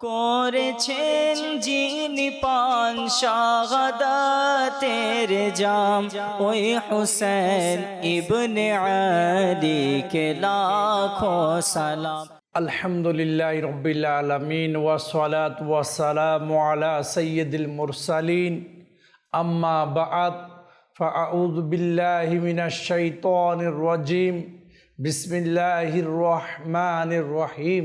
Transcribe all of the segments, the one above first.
করেছেন যিনি পান শাহাদাতের জাম ওই হুসেন ইবনে আলী কে লাখো সালাম الحمد لله رب العالمين والصلاة والسلام على سيد المرسلين أما بعد فأعوذ بالله من الشيطان الرجيم بسم الله الرحمن الرحيم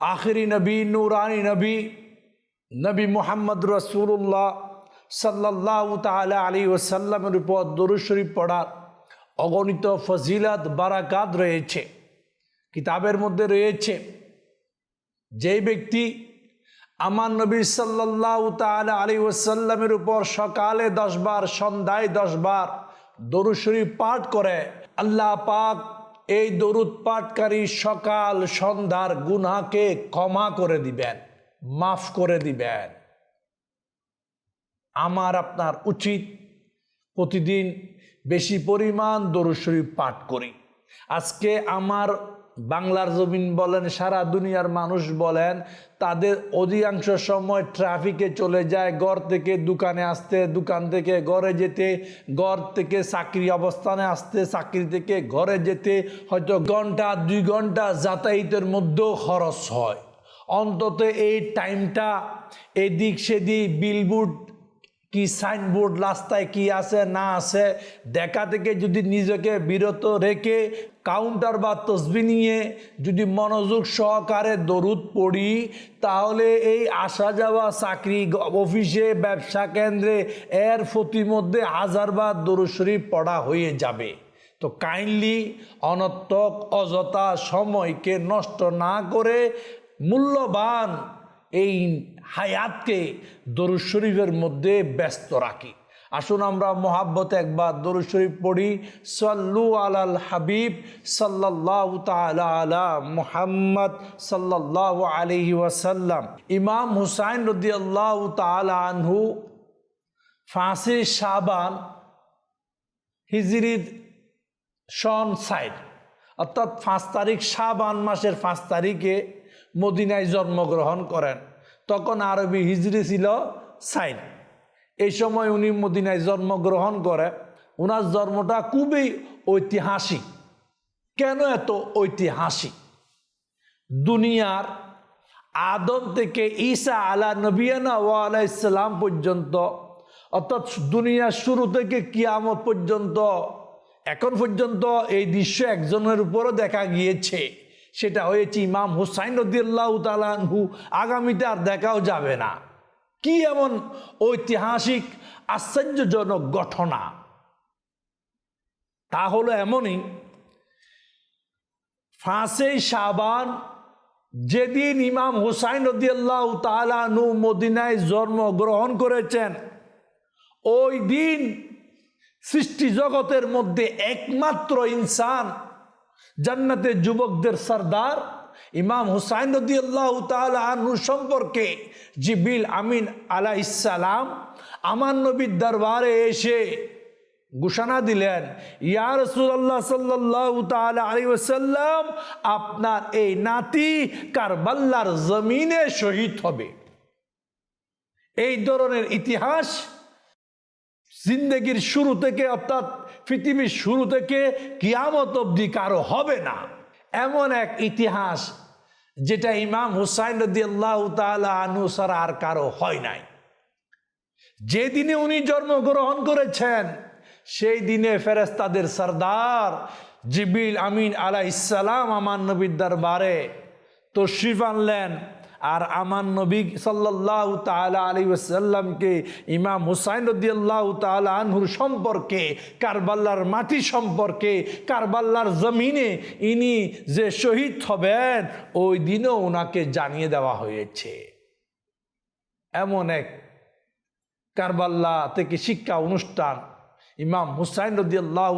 আখেরি নবী, নুরানি নবী নবী মোহাম্মদ রসুল্লাহ সাল্লাহ তালা আলী ওসাল্লামের উপর দরুদ শরীফ পড়ার অগণিত ফজিলাত, বারাকাত রয়েছে। কিতাবের মধ্যে রয়েছে যেই ব্যক্তি আমার নবী সাল্লাহ তালা আলী ওসাল্লামের উপর সকালে দশবার সন্ধ্যায় দশবার দরুদ শরীফ পাঠ করে, আল্লাহ পাক এই দরুদ পাঠকারী সকাল সন্ধ্যার গুনাকে ক্ষমা করে দিবেন, মাফ করে দিবেন। আমার, আপনার উচিত প্রতিদিন বেশি পরিমাণ দরুদ শরীফ পাঠ করি। আজকে আমার বাংলার জমিন বলেন, সারা দুনিয়ার মানুষ বলেন, তাদের অধিকাংশ সময় ট্রাফিকে চলে যায়, ঘর থেকে দোকানে আসতে, দোকান থেকে ঘরে যেতে, ঘর থেকে চাকরি অবস্থানে আসতে, চাকরি থেকে ঘরে যেতে, হয়তো ঘণ্টা, দুই ঘণ্টা যাতায়াতের মধ্যেও খরচ হয়। অন্তত এই টাইমটা এদিক সেদিক বিলবোর্ড কি সাইনবোর্ড রাস্তায় কি আছে, না আছে, দেখা থেকে যদি নিজেকে বিরত রেখে কাউন্টার বা তসবি নিয়ে যদি মনোযোগ সহকারে দরুদ পড়ি, তাহলে এই আসা যাওয়া চাকরি, অফিসে, ব্যবসা কেন্দ্রে, এর প্রতিমধ্যে হাজারবার দরুদ পড়া হয়ে যাবে। তো কাইন্ডলি অনর্থক, অযথা সময়কে নষ্ট না করে মূল্যবান এই হায়াতকে দরুদ শরীফের মধ্যে ব্যস্ত রাখি। আসুন আমরা মোহাব্বত একবার দরুদ শরীফ পড়ি, সাল্লু আলাল হাবিব সাল্লাহ তালা আলা মুহাম্মদ সাল্লাহ আলহি ওয়াসাল্লাম। ইমাম হুসাইন রদি আল্লাহ আনহু ফাঁসি শাবান হিজরির সন সাইড অর্থাৎ পাঁচ তারিখ শাবান মাসের পাঁচ তারিখে মদিনায় জন্মগ্রহণ করেন। তখন আরবি হিজরি ছিল সাইন। এই সময় উনি মদিনায় জন্মগ্রহণ করে। ওনার জন্মটা খুবই ঐতিহাসিক। কেন এত ঐতিহাসিক? দুনিয়ার আদম থেকে ঈসা আলা নবিয়ানা ও আলা ইসলাম পর্যন্ত, অর্থাৎ দুনিয়ার শুরু থেকে কিয়ামত পর্যন্ত, এখন পর্যন্ত এই দৃশ্য একজনের উপরও দেখা গিয়েছে। সেটা হয়েছে ইমাম হুসাইন রদিয়াল্লাহ তালানহু আগামীতে আর দেখাও যাবে না। কি এমন ঐতিহাসিক আশ্চর্যজনক ঘটনা? তা হলো এমনই, ফাঁসে সাবান যেদিন ইমাম হুসাইন রদিয়াল্লাহ তালানহু মদিনায় জন্মগ্রহণ করেছেন, ওই দিন সৃষ্টি জগতের মধ্যে একমাত্র ইনসান জান্নাতের যুবকদের সর্দার ইমাম হুসাইন রদি আল্লাহ আনহু সম্পর্কে জিবিল আমিন আলা ইসালাম আমার নবীর দরবারে এসে ঘোষণা দিলেন, ইয়া রসুল্লাহ সাল্লাহ তালা আলী ওসাল্লাম আপনার এই নাতি কারবাল্লার জমিনে শহীদ হবে। এই ধরনের ইতিহাস জিন্দগির শুরু থেকে, অর্থাৎ পৃথিবীর শুরু থেকে কিয়ামত অবধি কারও হবে না। এমন এক ইতিহাস যেটা ইমাম হুসাইন রদি আল্লাহ আনুসার আর কারও হয় নাই। যে দিনে উনি জন্মগ্রহণ করেছেন, সেই দিনে ফেরেস্তাদের সর্দার জিবিল আমিন আলাহ ইসালাম আমার নবীর দরবারে তশরিফ আনলেন। আর আমার নবী সাল্লাহ তালা আলী ওসাল্লামকে ইমাম হুসাইন রদিয়াল্লাহ তালা আনহুর সম্পর্কে কারবাল্লার মাটি সম্পর্কে কারবাল্লার জমিনে ইনি যে শহীদ হবেন, ওই দিনও ওনাকে জানিয়ে দেওয়া হয়েছে। এমন এক কারবাল্লা থেকে শিক্ষা অনুষ্ঠান ইমাম হুসাইন রদিয়াল্লাহ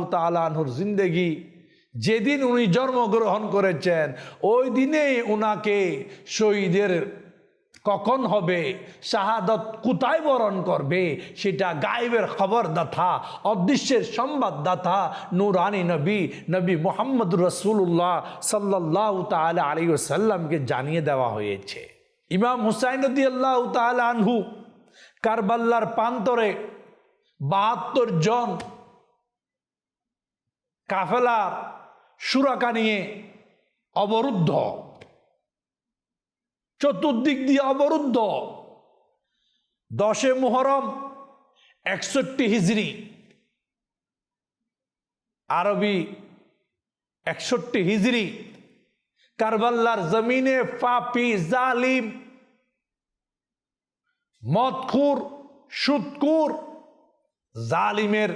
আনহুর জিন্দেগি যেদিন উনি জন্মগ্রহণ করেছেন, ওই দিনেই ওনাকে শহীদের কখন হবে, শাহাদত কোথায় বরণ করবে, সেটা গায়েবের খবরদাতা, অদৃশ্যের সংবাদদাতা, নুরানি নবী নবী মোহাম্মদ রসুল্লাহ সাল্লাহ তালা আলী সাল্লামকে জানিয়ে দেওয়া হয়েছে। ইমাম হুসাইন রদিয়াল্লাহ তালা আনহু কারবাল্লার প্রান্তরে বাহাত্তর জন কাফেলার সুরাকা নিয়ে অবরুদ্ধ। চতুর্দিক দিয়ে অবরুদ্ধ। দশে মোহরম একষট্টি হিজড়ি আরবি একষট্টি হিজড়ি কারবাল্লার জমিনে পাপি, জালিম, মদখুর সুৎকুর জালিমের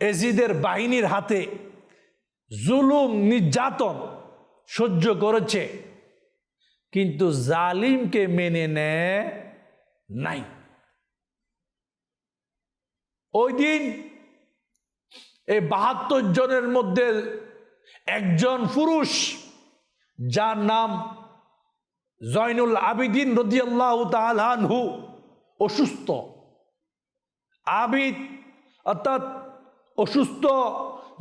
এজিদের বাহিনীর হাতে জুলুম নির্যাতন সহ্য করেছে, কিন্তু জালিমকে মেনে নেয় নাই। ওই দিন এই বাহাত্তর জনের মধ্যে একজন পুরুষ, যার নাম জয়নুল আবিদিন রদিয়াল্লাহ তালহু অসুস্থ। আবিদ অর্থাৎ অসুস্থ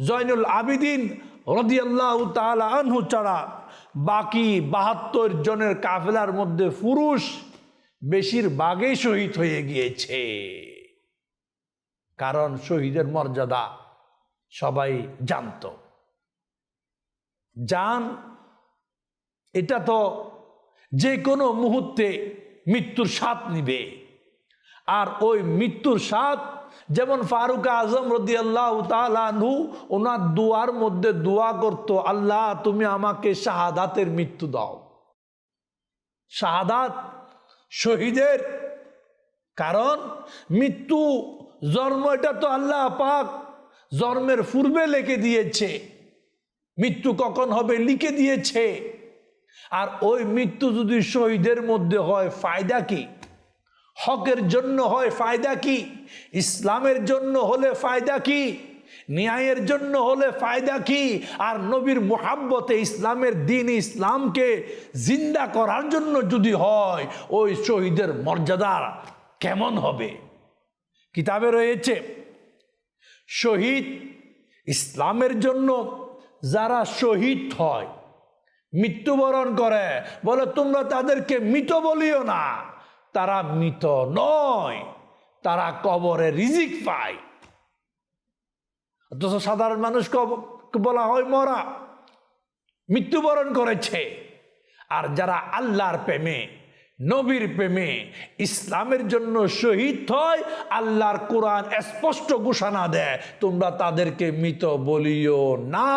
জয়নুল আবিদিন রদিয়াল্লাহ আনহু ছাড়া বাকি বাহাত্তর জনের কাফেলার মধ্যে পুরুষ বেশিরভাগই শহীদ হয়ে গিয়েছে। কারণ শহীদের মর্যাদা সবাই জানত। জান, এটা তো যে কোনো মুহূর্তে মৃত্যুর স্বাদ নিবে। আর ওই মৃত্যুর স্বাদ যেমন ফারুক আজম রদি আল্লাহ তালু ওনার দুয়ার মধ্যে দোয়া করতো, আল্লাহ, তুমি আমাকে শাহাদাতের মৃত্যু দাও। শাহাদাত শহীদের কারণ, মৃত্যু, জন্ম, এটা তো আল্লাহ পাক জন্মের পূর্বে লিখে দিয়েছে। মৃত্যু কখন হবে লিখে দিয়েছে। আর ওই মৃত্যু যদি শহীদের মধ্যে হয়, ফায়দা কি? হকের জন্য হয় ফায়দা কি? ইসলামের জন্য হলে ফায়দা কি? ন্যায়ের জন্য হলে ফায়দা কি? আর নবীর মোহাব্বতে ইসলামের দিন ইসলামকে জিন্দা করার জন্য যদি হয়, ওই শহীদের মর্যাদা কেমন হবে? কিতাবে রয়েছে, শহীদ ইসলামের জন্য যারা শহীদ হয়, মৃত্যুবরণ করে, বলে তোমরা তাদেরকে মৃত বলিও না। তারা মৃত নয়, তারা কবরে রিজিক পায়। অথচ সাধারণ মানুষ বলা হয় মরা, মৃত্যুবরণ করেছে। আর যারা আল্লাহর প্রেমে, নবীর প্রেমে ইসলামের জন্য শহীদ হয়, আল্লাহর কোরআন স্পষ্ট ঘোষণা দেয়, তোমরা তাদেরকে মৃত বলিও না।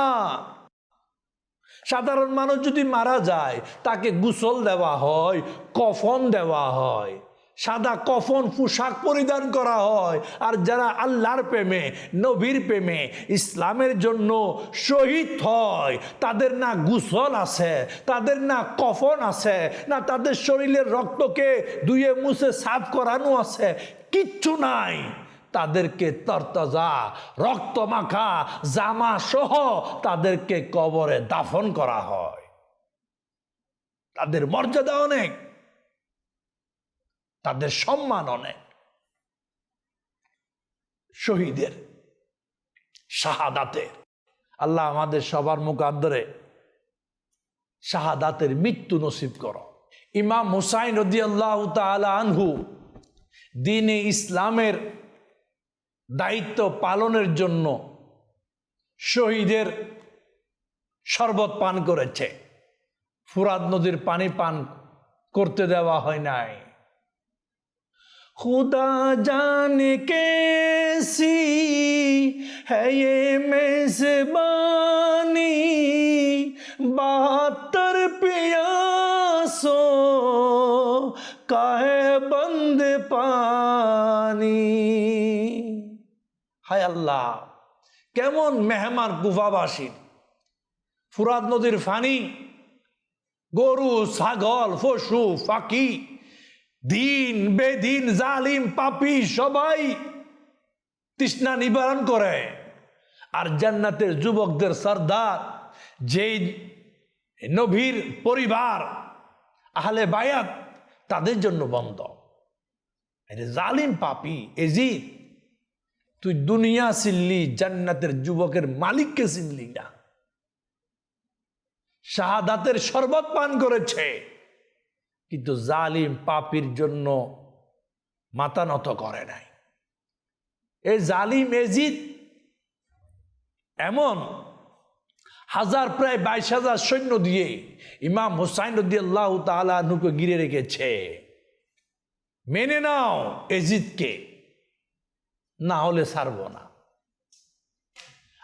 সাধারণ মানুষ যদি মারা যায়, তাকে গুসল দেওয়া হয়, কফন দেওয়া হয়, সাদা কফন, পোশাক পরিধান করা হয়। আর যারা আল্লাহর প্রেমে, নবীর প্রেমে ইসলামের জন্য শহীদ হয়, তাদের না গুসল আছে, তাদের না কফন আছে, না তাদের শরীরের রক্তকে দুয়ে মুছে সাফ করানো আছে, কিচ্ছু নাই। তাদেরকে তরতজা রক্ত মাখা জামা সহ তাদেরকে কবরে দাফন করা হয়। তাদের মর্যাদা অনেক, তাদের সম্মান অনেক। শহীদের, শাহাদাতের। আল্লাহ আমাদের সবার মুখান্তরে শাহাদাতের মৃত্যু নসিব করো। ইমাম হুসাইন রদি আল্লাহ আনহু দিনে ইসলামের দায়িত্ব পালনের জন্য শহীদের শরবত পান করেছে। ফুরাদ নদীর পানি পান করতে দেওয়া হয় নাই। খুদা জান কেসি হ্যাঁ, হে মেজবানি, বাহাত্তর পিয়াসো, কাহে বন্দ পানি। হায় আল্লাহ, কেমন মেহমান কুফাবাসীর ফুরাদ নদীর ফানি, গরু, ছাগল, পশু, পাখি, দিন বেদিন জালিম, পাপি সবাই তৃষ্ণা নিবারণ করে। আর জান্নাতের যুবকদের সর্দার, যেই নভীর পরিবার, আহলে বায়াত, তাদের জন্য বন্ধ। জালিম, পাপি, এজিদ তুই দুনিয়া চিনলি, জান্নাতের যুবকের মালিককে চিনলি না। শাহাদাতের শরবত পান করেছে। কিন্তু জালিম পাপির জন্য মাথা নত করে নাই। এই জালিম এজিদ এমন হাজার, প্রায় বাইশ হাজার সৈন্য দিয়ে ইমাম হুসাইন আল্লাহ তালুকে গিরে রেখেছে। মেনে নাও এজিদকে। না হলে ছাড়ব না।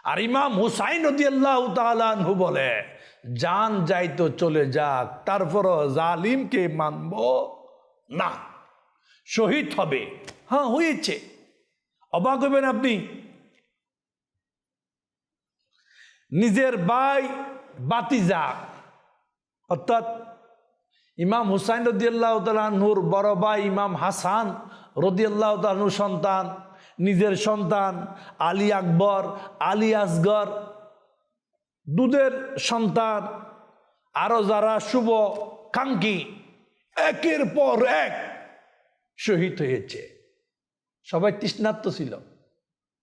আর ইমাম হুসাইন রদি আল্লাহ তালু বলে যাই তো চলে যাক, তারপরও জালিমকে মানব না। শহীদ হবে। হ্যাঁ হয়েছে। অবাক হবেন আপনি। নিজের ভাই বাতিজা, অর্থাৎ ইমাম হুসাইন রদিয়াল্লাহ তালুর বড় ভাই ইমাম হাসান রদিয়াল্লাহ তালুর সন্তান নিজের সন্তান, আলী আকবর, আলী আসগর, দুধের সন্তান, আরও যারা শুভ, কাঙ্ক্ষী, একের পর এক শহীদ হয়েছে। সবাই তৃষ্ণার্ত ছিল,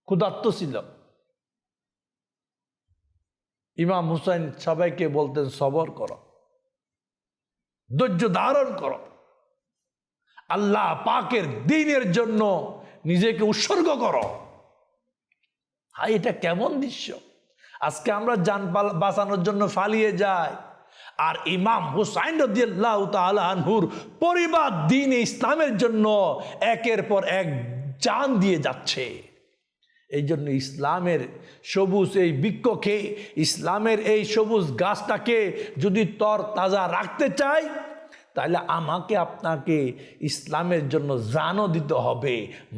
ক্ষুধার্ত ছিল। ইমাম হুসাইন সবাইকে বলতেন, সবর করো, ধৈর্য ধারণ করো। আল্লাহ পাকের দিনের জন্য নিজেকে উৎসর্গ করো। হাই এটা কেমন দৃশ্য। আজকে আমরা যান বাঁচানোর জন্য ফালিয়ে যাই। আর ইমাম হুসাইন রদিয়াল্লাহ পরিবার দিন ইসলামের জন্য একের পর এক জান দিয়ে যাচ্ছে। এই জন্য ইসলামের সবুজ এই বৃক্ষকে, ইসলামের এই সবুজ গাছটাকে যদি তর তাজা রাখতে চাই তাহলে আমাকে আপনাকে ইসলামের জন্য জানও দিতে হবে,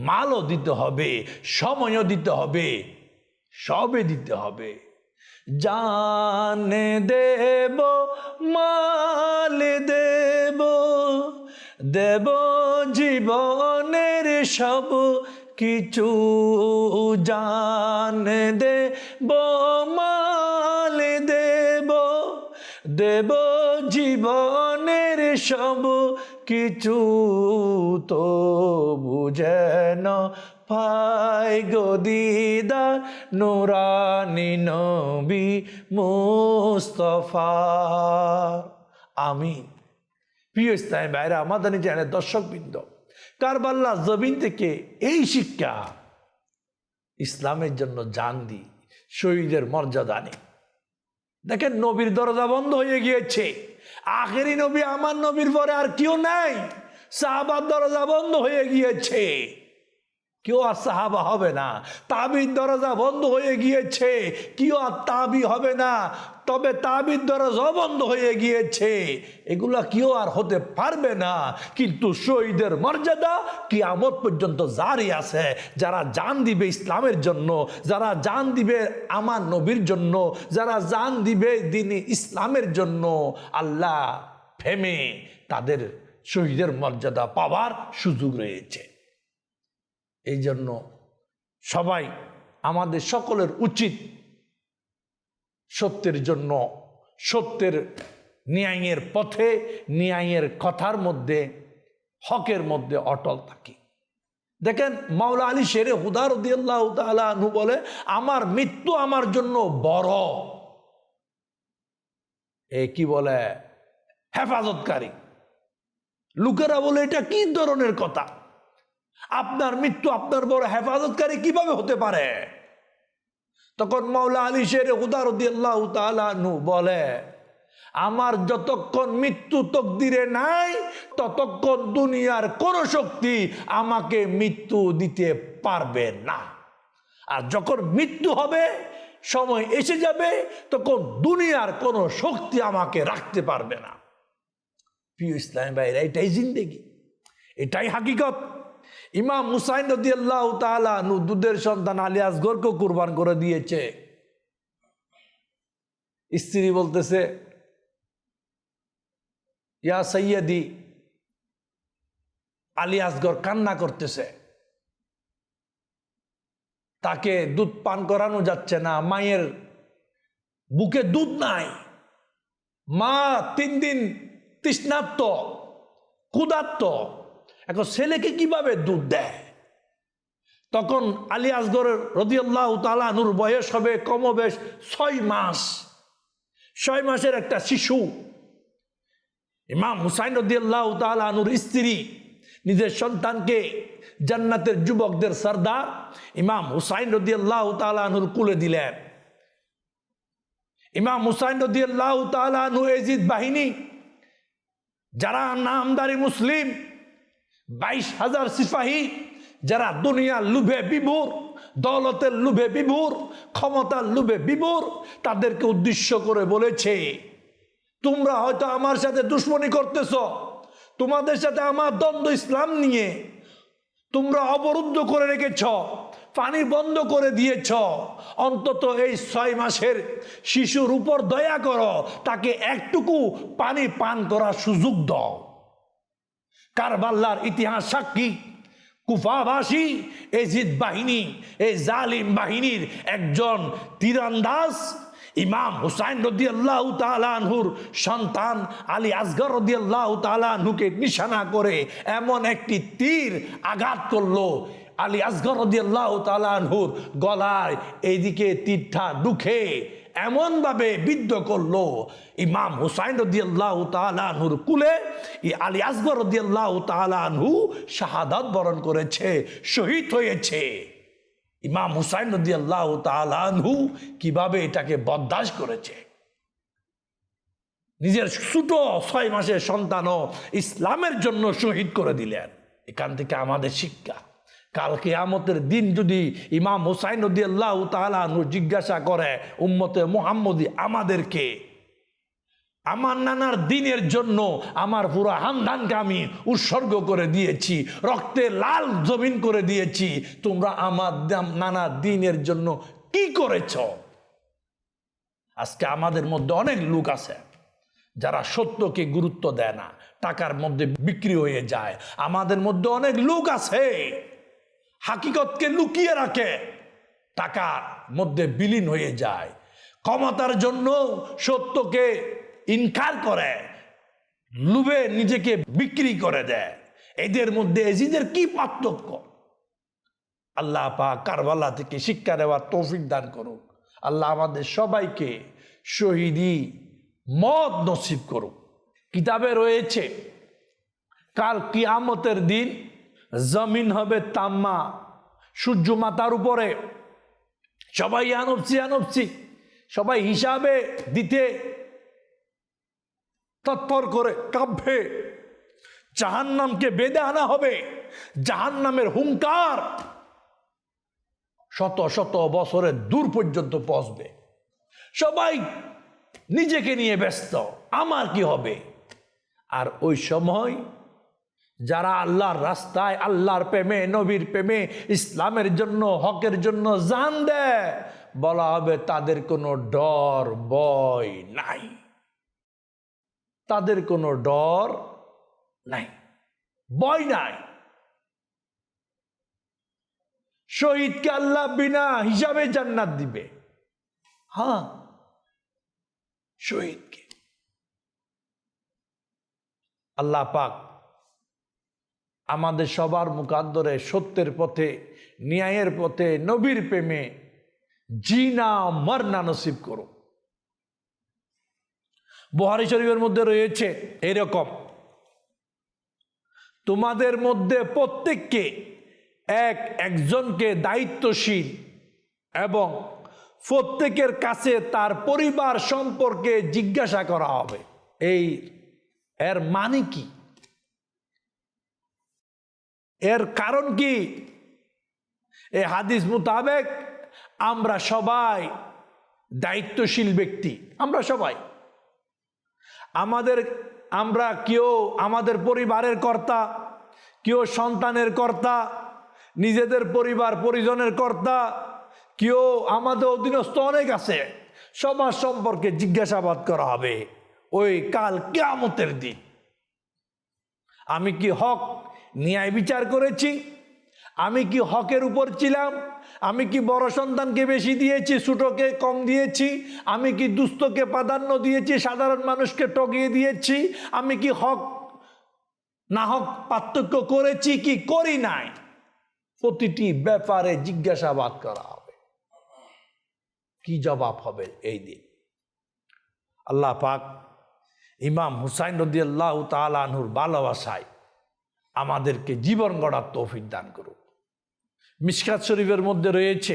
মালও দিতে হবে, সময়ও দিতে হবে সবে দিতে হবে। জানে দেব, মাল দেব দেব জীবনের সব কিছু। জান দেব, মাল দেব দেব জীবনের সব কিছু তো বুঝেন পাই গদিদা নুরানি নবী মুস্তফা। আমিন। প্রিয় ইসলাম ভাইরা, আমাদের চ্যানেল দর্শকবৃন্দ কারবাল্লা জমিন থেকে এই শিক্ষা ইসলামের জন্য জান দি শহীদের মর্যাদা নেই। দেখেন, নবীর দরজা বন্ধ হয়ে গিয়েছে। আখেরি নবী আমার নবীর পরে আর কেউ নাই। সাহাবার দরজা বন্ধ হয়ে গিয়েছে। কেউ আর সাহাবা হবে না। তাবির দরজা বন্ধ হয়ে গিয়েছে, কেউ আর তাবি হবে না। তবে তাবির দরজা বন্ধ হয়ে গিয়েছে। এগুলা কেউ আর হতে পারবে না। কিন্তু শহীদের মর্যাদা কি কিয়ামত পর্যন্ত জারি আছে। যারা জান দিবে ইসলামের জন্য, যারা জান দিবে আমার নবীর জন্য, যারা জান দিবে দিন ইসলামের জন্য, আল্লাহ ফেমে তাদের শহীদের মর্যাদা পাওয়ার সুযোগ রয়েছে। এই জন্য সবাই আমাদের সকলের উচিত সত্যের জন্য, সত্যের ন্যায়ের পথে, ন্যায়ের কথার মধ্যে, হকের মধ্যে অটল থাকি। দেখেন মাওলা আলী শেরে হুদার উদ্দিয়াল্লাহ বলে, আমার মৃত্যু আমার জন্য বড়। এ কি বলে? হেফাজতকারী। লোকেরা বলে, এটা কি ধরনের কথা? আপনার মৃত্যু আপনার বড় হেফাজতকারী কীভাবে হতে পারে? তখন মাওলা আলী শের উদারুদ্দিল্লাহ তালু বলে, আমার যতক্ষণ মৃত্যু তকদিরে নাই, ততক্ষণ দুনিয়ার কোন শক্তি আমাকে মৃত্যু দিতে পারবে না। আর যখন মৃত্যু হবে, সময় এসে যাবে, তখন দুনিয়ার কোনো শক্তি আমাকে রাখতে পারবে না। প্রিয় ইসলাম ভাইরা, এটাই জিন্দেগি। এটাই হাকিকত। ইমাম মুসাইন নদী আল্লাহ তালা দুধের সন্তান আলী আসগরকে কুরবান করে দিয়েছে। স্ত্রী বলতেছে, ইয়া সৈয়দি আলী আসগর কান্না করতেছে। তাকে দুধ পান করানো যাচ্ছে না, মায়ের বুকে দুধ নাই। মা তিন দিন তৃষ্ণার্ত, ক্ষুধার্ত এখন ছেলেকে কীভাবে দুধ দেয়? তখন আলী আসগর রদিয়াল্লাহ তালানুর বয়স হবে কমবেশ ছয় মাস। ছয় মাসের একটা শিশু। ইমাম হুসাইন রদিয়াল্লাহ তালানুর স্ত্রী, নিজের সন্তানকে জান্নাতের যুবকদের সর্দার ইমাম হুসাইন রদিয়াল্লাহ তালানুর কুলে দিলেন। ইমাম হুসাইন রদিয়াল্লাহ তালানু এজিদ বাহিনী, যারা নামদারি মুসলিম বাইশ হাজার সিপাহী, যারা দুনিয়ার লুভে বিভোর, দৌলতের লুভে বিভোর, ক্ষমতার লুভে বিভোর, তাদেরকে উদ্দেশ্য করে বলেছে, তোমরা হয়তো আমার সাথে দুশ্মনী করতেছ, তোমাদের সাথে আমার দ্বন্দ্ব ইসলাম নিয়ে তোমরা অবরুদ্ধ করে রেখেছ, পানি বন্ধ করে দিয়েছ, অন্তত এই ছয় মাসের শিশুর উপর দয়া করো, তাকে একটুকু পানি পান করার সুযোগ দাও। কারবাল্লার ইতিহাস সাক্ষী, কুফাবাসী এজিদ বাহিনী এই জালিম বাহিনীর একজন তীরান্দাজ ইমাম হুসাইন রদি আল্লাহ তালানহুর সন্তান আলী আসগর রদি আল্লাহ তালানহুকে নিশানা করে এমন একটি তীর আঘাত করল আলী আসগর রদি আল্লাহ তালানহুর গলায়। এইদিকে তীরটা ঢুকে এমনভাবে বিদ্ধ করল ইমাম হুসাইন রদিয়াল্লাহ তালানহুর কুলে, ই আলী আসগর রদিয়াল্লাহ তালানহু শাহাদাত বরণ করেছে, শহীদ হয়েছে। ইমাম হুসাইন রদিয়াল্লাহ তালানহু কীভাবে এটাকে বরদাস্ত করেছে? নিজের ছোট ছয় মাসের সন্তানও ইসলামের জন্য শহীদ করে দিলেন। এখান থেকে আমাদের শিক্ষা। কালকে আমতের দিন যদি ইমাম হুসাইন রদি আল্লাহ জিজ্ঞাসা করে, উম্মতে মোহাম্মদি আমাদেরকে, আমার নানার দিনের জন্য আমার পুরো হামদানকে আমি উৎসর্গ করে দিয়েছি, রক্তে লাল জমিন করে দিয়েছি, তোমরা আমার নানার দিনের জন্য কি করেছ? আজকে আমাদের মধ্যে অনেক লোক আছে যারা সত্যকে গুরুত্ব দেয় না, টাকার মধ্যে বিক্রি হয়ে যায়। আমাদের মধ্যে অনেক লোক আছে হাকিকতকে লুকিয়ে রাখে, টাকার মধ্যে বিলীন হয়ে যায়। ক্ষমতার জন্য সত্যকে ইনকার করে, লুবে নিজেকে বিক্রি করে দেয়। এদের মধ্যে এজিদের কি পার্থক্য? আল্লাহ পাক কারবালা থেকে শিক্ষা দেওয়ার তৌফিক দান করুক। আল্লাহ আমাদের সবাইকে শহীদি মত নসিব করুক। কিতাবে রয়েছে, কাল কিয়ামতের দিন জমিন হবে তাম্মা, সূর্য মাতার উপরে। সবাই আনবছি আনবছি সবাই হিসাবে দিতে তৎপর করে কাব্যে জাহান্নামকে বেঁধে আনা হবে। জাহান্নামের হুঙ্কার শত শত বছরের দূর পর্যন্ত পৌঁছবে। সবাই নিজেকে নিয়ে ব্যস্ত। আমার কি হবে? আর ওই সময় যারা আল্লাহর রাস্তায়, আল্লাহর প্রেমে, নবীর প্রেমে, ইসলামের জন্য, হকের জন্য জান দেয়, বলা হবে তাদের কোনো ডর, ভয় নাই। তাদের কোনো ডর নাই, ভয় নাই। শহীদকে আল্লাহ বিনা হিসাবে জান্নাত দিবে। হ্যাঁ শহীদকে। আল্লাহ পাক আমাদের সবার মুখান্তরে সত্যের পথে, ন্যায়ের পথে, নবীর প্রেমে জিনা মরনা নসিব করো। বহারি শরীফের মধ্যে রয়েছে এরকম। তোমাদের মধ্যে প্রত্যেককে এক একজনকে দায়িত্বশীল এবং প্রত্যেকের কাছে তার পরিবার সম্পর্কে জিজ্ঞাসা করা হবে। এই, এর মানে কি? এর কারণ কি? এ হাদিস মোতাবেক আমরা সবাই দায়িত্বশীল ব্যক্তি। আমরা সবাই। আমাদের, আমরা কেউ আমাদের পরিবারের কর্তা, কেউ সন্তানের কর্তা, নিজেদের পরিবার, পরিজনের কর্তা, কেউ আমাদের অধীনস্থ অনেক আছে সবার সম্পর্কে জিজ্ঞাসাবাদ করা হবে। ওই কাল কেয়ামতের দিন। আমি কি হক ন্যায় বিচার করেছি। আমি কি হকের উপর ছিলাম? আমি কি বড় সন্তানকে বেশি দিয়েছি ছোটকে কম দিয়েছি? আমি কি দুস্থকে প্রাধান্য দিয়েছি, সাধারণ মানুষকে টগিয়ে দিয়েছি? আমি কি হক, না হক পার্থক্য করেছি কি করি নাই? প্রতিটি ব্যাপারে জিজ্ঞাসাবাদ করা হবে। কি জবাব হবে এই দিন? আল্লাহ পাক ইমাম হুসাইন রদি আল্লাহ তালাহুর ভালোবাসায় আমাদেরকে জীবন গড়ার তৌফিক দান করুক। মিসকাত শরীফের মধ্যে রয়েছে,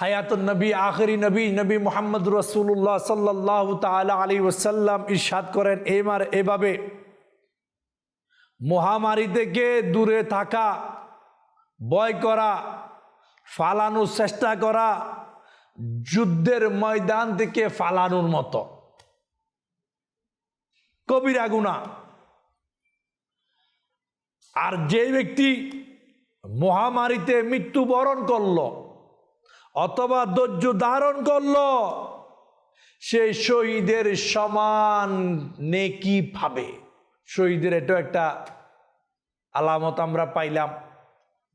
হায়াতুন নবী, আখরি নবী নবী মোহাম্মদ রসুল্লাহ সাল্লাহ তালা আলী ওসাল্লাম ইরশাদ করেন এমার এভাবে, মহামারী থেকে দূরে থাকা বয় করা, ফালানোর চেষ্টা করা, যুদ্ধের ময়দান থেকে ফালানোর মতো। কবিরা গুণা আর যে ব্যক্তি মহামারীতে মৃত্যুবরণ করল অথবা ধৈর্য ধারণ করল, সে শহীদের সমান নেকি পাবে শহীদের এটা একটা আলামত আমরা পাইলাম।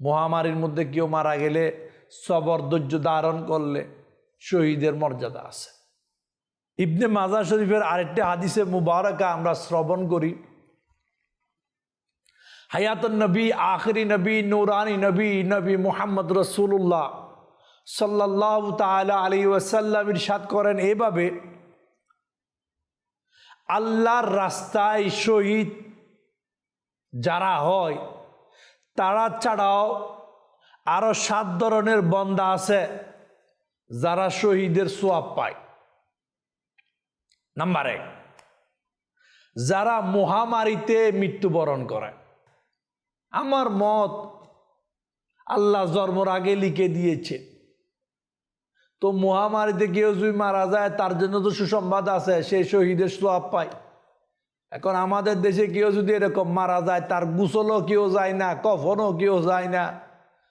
মহামারীর মধ্যে কেউ মারা গেলে সবর, ধৈর্য ধারণ করলে শহীদের মর্যাদা আছে। ইবনে মাজার শরীফের আরেকটি হাদিসে মুবারকা আমরা শ্রবণ করি। হায়াতুন নবী, আখরি নবী, নুরানি নবী নবী মোহাম্মদ রসুল্লাহ সাল্লাহ তালা আলী ওয়াসাল্লাম ইরশাদ করেন এভাবে, আল্লাহর রাস্তায় শহীদ যারা হয়, তারা ছাড়াও আরও সাত ধরনের বন্দা আছে যারা শহীদের সোয়াব পায়। নাম্বার এক, যারা মহামারীতে মৃত্যুবরণ করে। আমার মত আল্লাহ জন্মর আগে লিখে দিয়েছে। তো মহামারীতে কেউ যদি মারা যায়, তার জন্য তো সুসংবাদ আছে, সে শহীদের সোয়াব পায়। এখন আমাদের দেশে কেউ যদি এরকম মারা যায়, তার গুসলও কেউ যায় না, কফনও কেউ যায় না,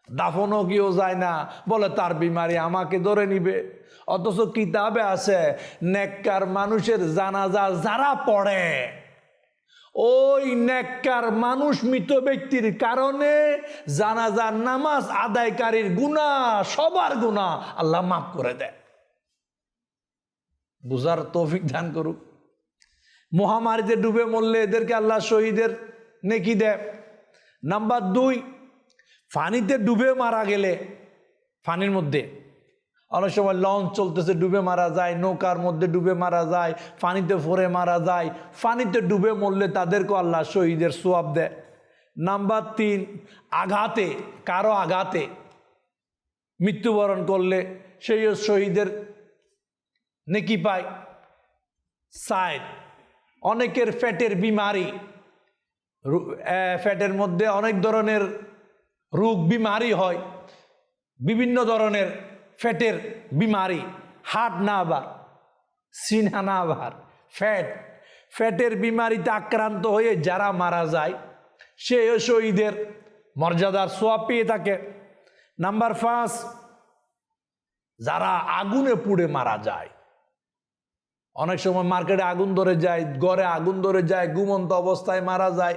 দাফনও কেউ যায় না, বলে তার বিমারি আমাকে ধরে নিবে। অথচ কিতাবে আছে, নেককার মানুষের জানাজা যারা পড়ে ওই নেককার মানুষ মৃত ব্যক্তির কারণে জানাজার নামাজ আদায়কারীর গুণা সবার গুণা আল্লাহ মাফ করে দেয়। বুঝার তৌফিক দান করুক। মহামারীতে ডুবে মরলে এদেরকে আল্লাহ শহীদের নেকি দেয়। নাম্বার দুই, ফানিতে ডুবে মারা গেলে, ফানির মধ্যে অনেক সময় লঞ্চ চলতেছে, ডুবে মারা যায়, নৌকার মধ্যে ডুবে মারা যায় ফানিতে ফোরে মারা যায় ফানিতে ডুবে মরলে তাদেরকে আল্লাহ শহীদের সোয়াব দেয়। নাম্বার তিন, আঘাতে, কারও আঘাতে মৃত্যুবরণ করলে সেই শহীদের নেকি পায় সাইড অনেকের ফ্যাটের বিমারি ফ্যাটের মধ্যে অনেক ধরনের রোগ বিমারি হয়, বিভিন্ন ধরনের ফ্যাটের বিমারি হার্ট না আবার, সিনা না আবার, ফ্যাট। ফ্যাটের বিমারিতে আক্রান্ত হয়ে যারা মারা যায়, সে শহীদের মর্যাদার সোয়াব পেয়ে থাকে। নাম্বার পাঁচ, যারা আগুনে পুড়ে মারা যায়। অনেক সময় মার্কেটে আগুন ধরে যায় ঘরে আগুন ধরে যায়, ঘুমন্ত অবস্থায় মারা যায়।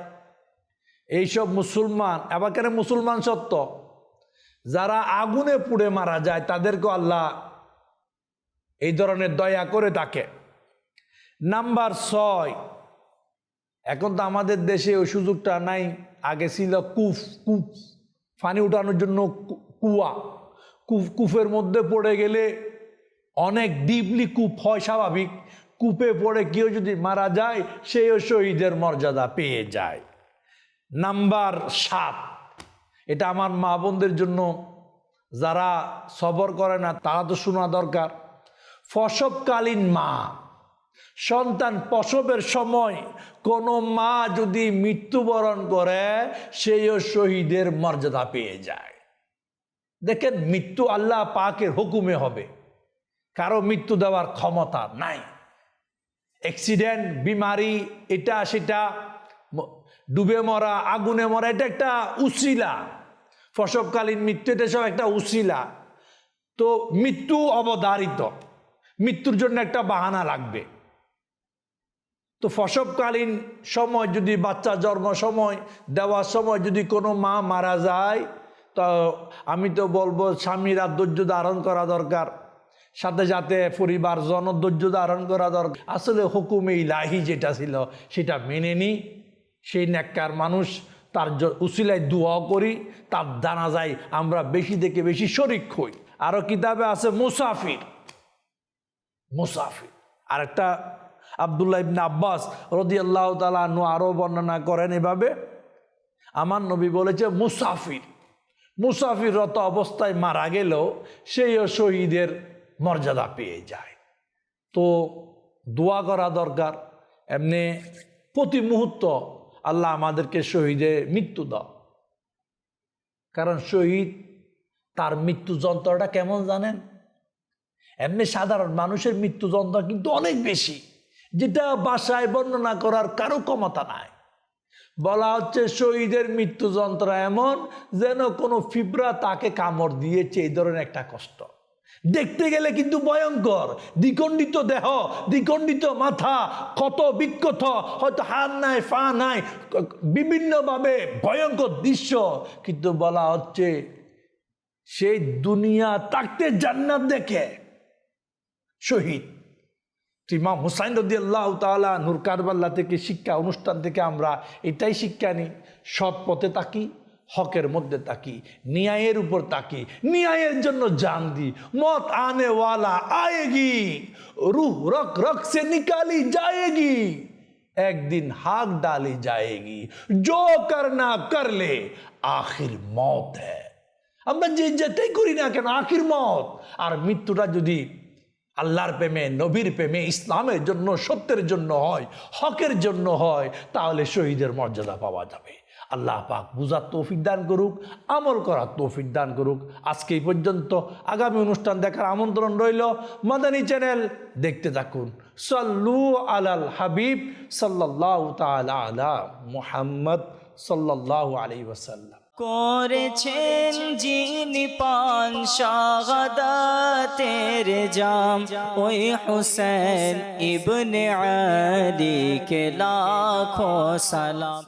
এইসব মুসলমান এবার কেন মুসলমান সত্য? যারা আগুনে পুড়ে মারা যায় তাদেরকে আল্লাহ এই ধরনের দয়া করে থাকে নাম্বার ছয়, এখন তো আমাদের দেশে ওই সুযোগটা নাই। আগে ছিল কুফ কুফ, পানি উঠানোর জন্য কুয়া। কুফ, কুফের মধ্যে পড়ে গেলে অনেক ডিপলি কূপ হয় স্বাভাবিক। কূপে পড়ে কেউ যদি মারা যায় সেও শহীদের মর্যাদা পেয়ে যায়। নাম্বার সাত এটা আমার মা বোনদের জন্য যারা সবর করে না, তারা তো শোনা দরকার। প্রসবকালীন মা, সন্তান প্রসবের সময় কোনো মা যদি মৃত্যুবরণ করে, সেও শহীদের মর্যাদা পেয়ে যায়। দেখেন, মৃত্যু আল্লাহ পাকের হুকুমে হবে। কারও মৃত্যু দেওয়ার ক্ষমতা নাই। অ্যাক্সিডেন্ট, বিমারি, এটা, সেটা ডুবে মরা, আগুনে মরা, এটা একটা উশিলা প্রসবকালীন মৃত্যু এটা সব একটা উশিলা তো মৃত্যু অবধারিত। মৃত্যুর জন্য একটা বাহানা লাগবে। তো ফসবকালীন সময় যদি বাচ্চা জন্ম সময়, দেওয়ার সময় যদি কোনো মা মারা যায়, তো আমি তো বলব স্বামীরা ধৈর্য ধারণ করা দরকার। সাথে সাথে পরিবার জন ধৈর্য ধারণ করা দরকার। আসলে হুকুমে ইলাহি যেটা ছিল, সেটা মেনে নিই সেই নেককার মানুষ তার উসিলায় দোয়া করি, তার জানা যায় আমরা বেশি থেকে বেশি শরিক হই। আরও কিতাবে আছে মুসাফির। মুসাফির। আরেকটা আবদুল্লাহ ইবনে আব্বাস রদি আল্লাহ তালা আরও বর্ণনা করেন এভাবে, আমার নবী বলেছে মুসাফির। মুসাফিররত অবস্থায় মারা গেলেও সেইও শহীদের মর্যাদা পেয়ে যায়। তো দোয়া করা দরকার। এমনি প্রতি মুহূর্ত আল্লাহ আমাদেরকে শহীদে মৃত্যু দাও। কারণ শহীদ, তার মৃত্যু যন্ত্রটা কেমন জানেন? এমনি সাধারণ মানুষের মৃত্যু যন্ত্রণা কিন্তু অনেক বেশি। যেটা বাসায় বর্ণনা করার কারও ক্ষমতা নাই। বলা হচ্ছে শহীদের মৃত্যু যন্ত্রণা এমন যেন কোনো ফিবরা তাকে কামড় দিয়েছে, এই ধরনের একটা কষ্ট। দেখতে গেলে কিন্তু ভয়ঙ্কর। দ্বিখণ্ডিত দেহ, দ্বিখণ্ডিত মাথা ক্ষত বিক্ষত, হয়তো হার নাই, পা নাই, বিভিন্নভাবে ভয়ঙ্কর দৃশ্য। কিন্তু বলা হচ্ছে, সেই দুনিয়া তাকতে জান্নাত দেখে শহীদ। ইমাম হুসাইন রদি আল্লাহ তালা নূর কারবাল্লা থেকে শিক্ষা অনুষ্ঠান থেকে আমরা এটাই শিক্ষা নিই, সৎ পথে তাকি হকের মধ্যে তাকি, নিয়ায়ের উপর তাকি, নিয়ায়ের জন্য জান দি, মত আনে ওয়ালা আয়েগি, রুহ রক রক সে নিকালি যায়েগি, একদিন হাক ডালি যায়েগি জো করনা করলে আখির মত হ্যাঁ। আমরা যে যেতেই করি না কেন, আখির মত আর মৃত্যুটা যদি আল্লাহর প্রেমে, নবীর প্রেমে, ইসলামের জন্য, সত্যের জন্য হয়, হকের জন্য হয়, তাহলে শহীদের মর্যাদা পাওয়া যাবে। আল্লাহ পাক বুঝার তৌফিক দান করুক, আমল করার তৌফিক দান করুক। আজকে এই পর্যন্ত আগামী অনুষ্ঠান দেখার আমন্ত্রণ রইল। মাদানী চ্যানেল দেখতে থাকুন। সাল্লু আলাল হাবিব সাল্লাল্লাহু তাআলা আলা মুহাম্মদ সাল্লাল্লাহু আলাইহি ওসাল্লাম করেছেন যিনি পান শাহাদাতের জাম, ওই হুসেন ইবনে আলী কে লাখো সালাম।